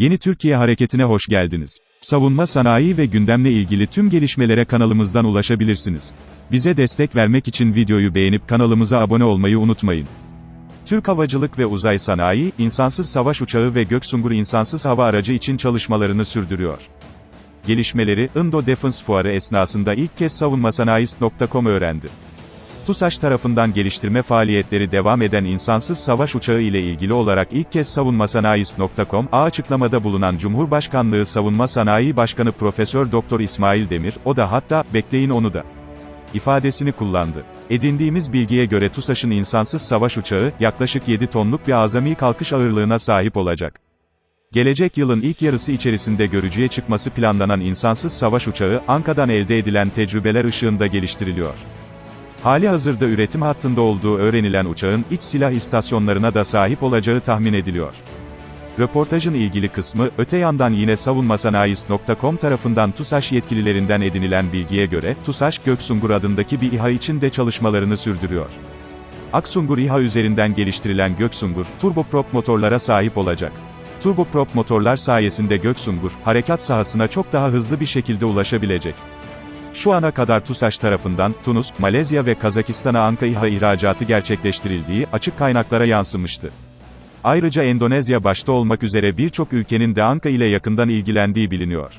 Yeni Türkiye Hareketi'ne hoş geldiniz. Savunma sanayi ve gündemle ilgili tüm gelişmelere kanalımızdan ulaşabilirsiniz. Bize destek vermek için videoyu beğenip kanalımıza abone olmayı unutmayın. Türk Havacılık ve Uzay Sanayi, insansız savaş uçağı ve Göksungur insansız hava aracı için çalışmalarını sürdürüyor. Gelişmeleri, Indo Defense Fuarı esnasında ilk kez savunmasanayist.com öğrendi. TUSAŞ tarafından geliştirme faaliyetleri devam eden insansız savaş uçağı ile ilgili olarak ilk kez savunmasanayist.com, A açıklamada bulunan Cumhurbaşkanlığı Savunma Sanayi Başkanı Profesör Doktor İsmail Demir, o da hatta, bekleyin onu da, ifadesini kullandı. Edindiğimiz bilgiye göre TUSAŞ'ın insansız savaş uçağı, yaklaşık 7 tonluk bir azami kalkış ağırlığına sahip olacak. Gelecek yılın ilk yarısı içerisinde görücüye çıkması planlanan insansız savaş uçağı, Anka'dan elde edilen tecrübeler ışığında geliştiriliyor. Hali hazırda üretim hattında olduğu öğrenilen uçağın, iç silah istasyonlarına da sahip olacağı tahmin ediliyor. Röportajın ilgili kısmı, öte yandan yine savunmasanayist.com tarafından TUSAŞ yetkililerinden edinilen bilgiye göre, TUSAŞ, Göksungur adındaki bir İHA için de çalışmalarını sürdürüyor. Aksungur İHA üzerinden geliştirilen Göksungur, turboprop motorlara sahip olacak. Turboprop motorlar sayesinde Göksungur, harekat sahasına çok daha hızlı bir şekilde ulaşabilecek. Şu ana kadar TUSAŞ tarafından, Tunus, Malezya ve Kazakistan'a Anka İHA ihracatı gerçekleştirildiği, açık kaynaklara yansımıştı. Ayrıca Endonezya başta olmak üzere birçok ülkenin de Anka ile yakından ilgilendiği biliniyor.